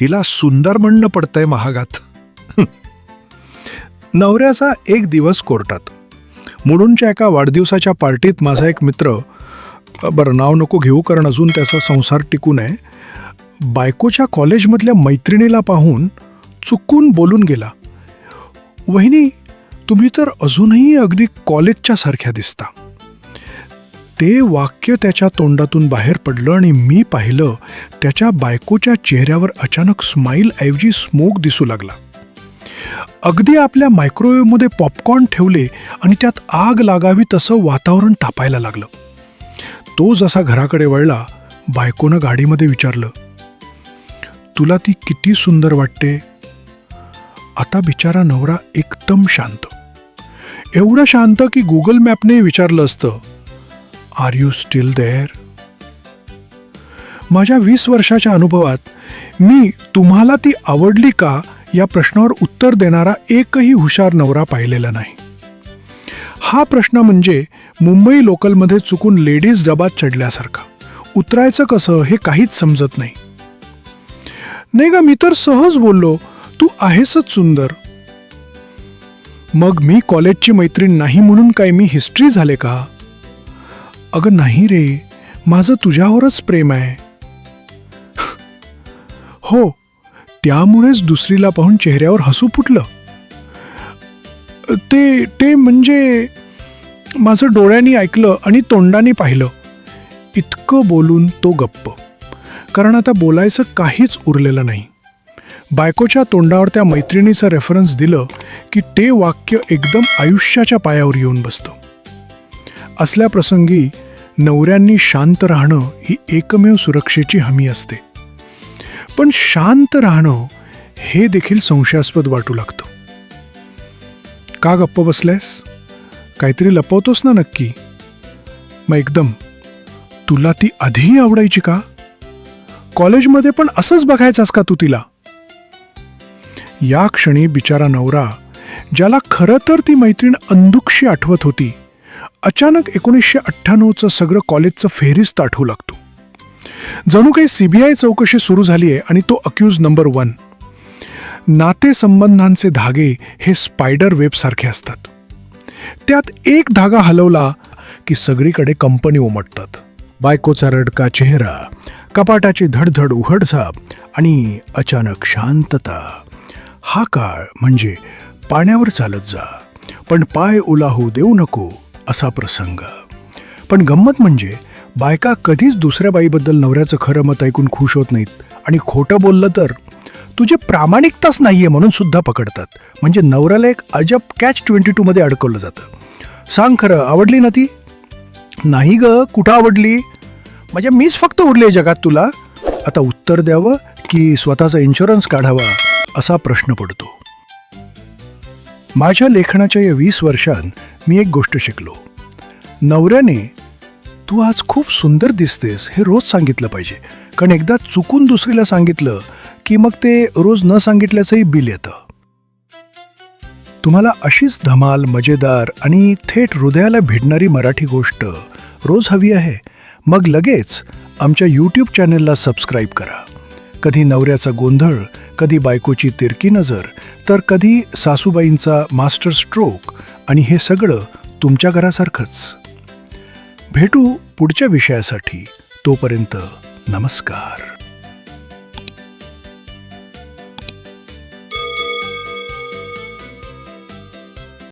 तिला सुंदर म्हणणं पडतंय महागात. नवऱ्याचा एक दिवस कोर्टात. मुलूंच्या एका वाढदिवसाच्या पार्टीत माझा एक मित्र बरं नाव नको घेऊ कारण अजून त्याचा संसार टिकू नये बायकोच्या कॉलेजमधल्या मैत्रिणीला पाहून चुकून बोलून गेला. वहिनी तुम्ही तर अजूनही अगदी कॉलेजच्या सारख्या दिसता. ते वाक्य त्याच्या तोंडातून बाहेर पडलं आणि मी पाहिलं त्याच्या बायकोच्या चेहऱ्यावर अचानक स्माईल ऐवजी स्मोक दिसू लागला. अगदी आपल्या मायक्रोवेव्हमध्ये पॉपकॉर्न ठेवले आणि त्यात आग लागावी तसं वातावरण तापायला लागलं. तो जसा घराकडे वळला बायकोनं गाडीमध्ये विचारलं तुला ती किती सुंदर वाटते? आता बिचारा नवरा एकदम शांत. एवढं शांत की गुगल मॅपने विचारलं असतं आर यू स्टील देअर माझ्या वीस वर्षाच्या अनुभवात मी तुम्हाला ती आवडली का या प्रश्नावर उत्तर देणारा एकही हुशार नवरा पाहिलेला नाही. हा प्रश्न म्हणजे मुंबई लोकलमध्ये चुकून लेडीज डबात चढल्यासारखा. उतरायचं कसं हे काहीच समजत नाही. नाही का मी तर सहज बोललो तू आहेसच सुंदर. मग मी कॉलेजची मैत्रीण नाही म्हणून काय मी हिस्ट्री झाले का? अगं नाही रे माझं तुझ्यावरच प्रेम आहे. हो त्यामुळेच दुसरीला पाहून चेहऱ्यावर हसू फुटलं. ते ते म्हणजे माझं डोळ्यांनी ऐकलं आणि तोंडाने पाहिलं. इतकं बोलून तो गप्प. कारण आता बोलायचं काहीच उरलेलं नाही. बायकोच्या तोंडावर त्या मैत्रिणीचं रेफरन्स दिलं की ते वाक्य एकदम आयुष्याच्या पायावर येऊन बसतं. असल्या प्रसंगी नवऱ्यांनी शांत राहणं ही एकमेव सुरक्षेची हमी असते. पण शांत राहणं हे देखील संशयास्पद वाटू लागतं. का गप्प बसलेस काहीतरी लपवतोस ना नक्की? मग एकदम तुला ती आधीही आवडायची का? कॉलेजमध्ये पण असंच बघायचास का तू तिला? या क्षणी बिचारा नवरा ज्याला खरं तर ती मैत्रीण अंदुक्षी आठवत होती अचानक एकोणीसशे अठ्ठ्याण्णवचं सगळं कॉलेजचं फेरीस आठवू लागतो. जणू काही सीबीआय चौकशी सुरू झाली आहे आणि तो अक्यूज नंबर वन नातेसंबंधांचे धागे हे स्पायडर वेबसारखे असतात. त्यात एक धागा हलवला की सगळीकडे कंपनी उमटतात. बायकोचा रडका चेहरा कपाटाची धडधड उघडझाप आणि अचानक शांतता. हा काळ म्हणजे पाण्यावर चालत जा पण पाय उलाहू देऊ नको असा प्रसंग. पण गंमत म्हणजे बायका कधीच दुसऱ्या बाईबद्दल नवऱ्याचं खरं मत ऐकून खुश होत नाहीत आणि खोटं बोललं तर तुझी प्रामाणिकताच नाहीये म्हणून सुद्धा पकडतात. म्हणजे नवऱ्याला एक अजब कॅच ट्वेंटी टूमध्ये अडकवलं जातं. सांग खरं आवडली ना ती? नाही ग कुठं आवडली? म्हणजे मीच फक्त उरले जगात तुला. आता उत्तर द्यावं की स्वतःचा इन्शुरन्स काढावा असा प्रश्न पडतो. माझ्या लेखनाच्या या वीस वर्षांत मी एक गोष्ट शिकलो. नवऱ्याने तू आज खूप सुंदर दिसतेस हे रोज सांगितलं पाहिजे. कारण एकदा चुकून दुसरीला सांगितलं की मग ते रोज न सांगितल्याचंही बिल येतं. तुम्हाला अशीच धमाल मजेदार आणि थेट हृदयाला भिडणारी मराठी गोष्ट रोज हवी आहे. मग लगेच आमच्या यूट्यूब चॅनेलला सबस्क्राईब करा. कधी नवऱ्याचा गोंधळ कधी बायकोची तिरकी नजर तर कधी सासूबाईंचा मास्टर स्ट्रोक आणि हे सगळं तुमच्या घरासारखंच. भेटू पुढच्या विषयासाठी तोपर्यंत नमस्कार.